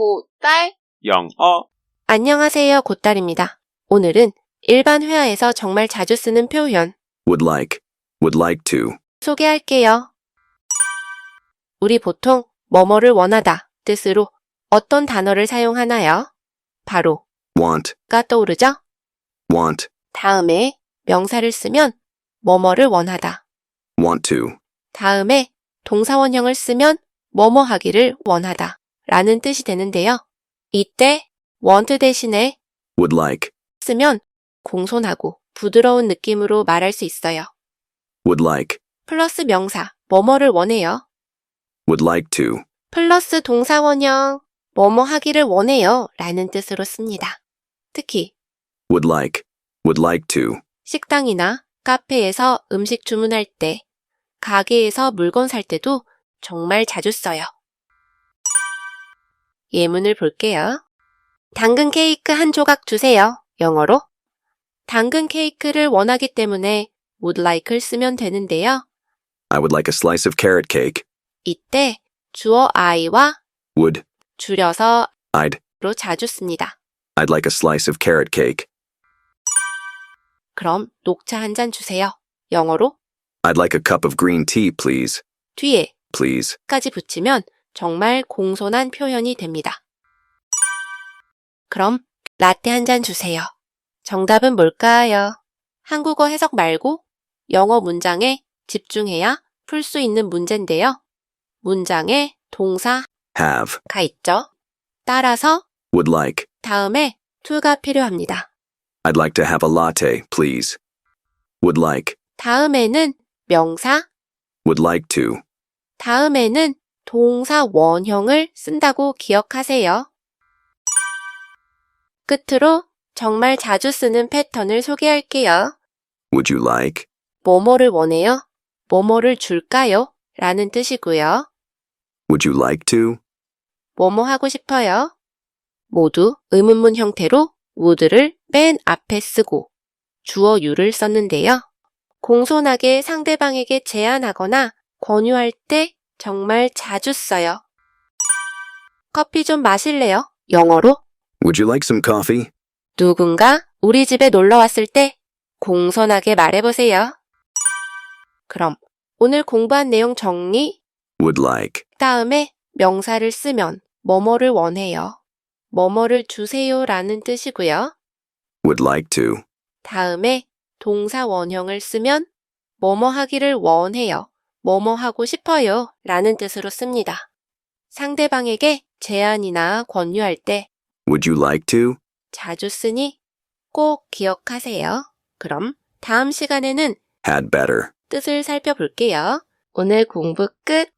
고딸 영어 안녕하세요, 곧달입니다. 오늘은 일반 회화에서 정말 자주 쓰는 표현 would like, would like to, 소개할게요. 우리 보통 뭐뭐를 원하다 뜻으로 어떤 단어를 사용하나요? 바로 want, 가 떠오르죠? want, 다음에 명사를 쓰면 뭐뭐를 원하다. want to, 다음에 동사원형을 쓰면 뭐뭐 하기를 원하다 라는 뜻이 되는데요. 이때 want 대신에 would like, 쓰면 공손하고 부드러운 느낌으로 말할 수 있어요. would like, 플러스 명사, 뭐뭐를 원해요. would like to, 플러스 동사원형, 뭐뭐 하기를 원해요 라는 뜻으로 씁니다. 특히 would like, would like to, 식당이나 카페에서 음식 주문할 때, 가게에서 물건 살 때도 정말 자주 써요. 예문을 볼게요. 당근 케이크 한 조각 주세요. 영어로. 당근 케이크를 원하기 때문에 would like를 쓰면 되는데요. I would like a slice of carrot cake, 이때 주어 I와 would, 줄여서 I'd, 로 자주 씁니다. I'd like a slice of carrot cake, 그럼 녹차 한 잔 주세요. 영어로 I'd like a cup of green tea, please, 뒤에 please, 까지 붙이면 정말 공손한 표현이 됩니다. 그럼 라떼 한 잔 주세요. 정답은 뭘까요? 한국어 해석 말고 영어 문장에 집중해야 풀 수 있는 문제인데요. 문장에 동사가 have, 있죠. 따라서 would like, 다음에 to가 필요합니다. I'd like to have a latte, please, would like, 다음에는 명사, would like to, 다음에는 동사 원형을 쓴다고 기억하세요. 끝으로 정말 자주 쓰는 패턴을 소개할게요. would you like, 뭐뭐를 원해요? 뭐뭐를 줄까요? 라는 뜻이고요. would you like to, 뭐뭐 하고 싶어요? 모두 의문문 형태로 would를 맨 앞에 쓰고 주어 you를 썼는데요. 공손하게 상대방에게 제안하거나 권유할 때 정말 자주 써요. 커피 좀 마실래요? 영어로 would you like some coffee, 누군가 우리 집에 놀러 왔을 때 공손하게 말해보세요. 그럼 오늘 공부한 내용 정리, would like, 다음에 명사를 쓰면 뭐뭐를 원해요. 뭐뭐를 주세요 라는 뜻이고요. would like to, 다음에 동사 원형을 쓰면 뭐뭐 하기를 원해요. 뭐뭐 하고 싶어요 라는 뜻으로 씁니다. 상대방에게 제안이나 권유할 때 would you like to, 자주 쓰니 꼭 기억하세요. 그럼 다음 시간에는 had better. 뜻을 살펴볼게요. 오늘 공부 끝!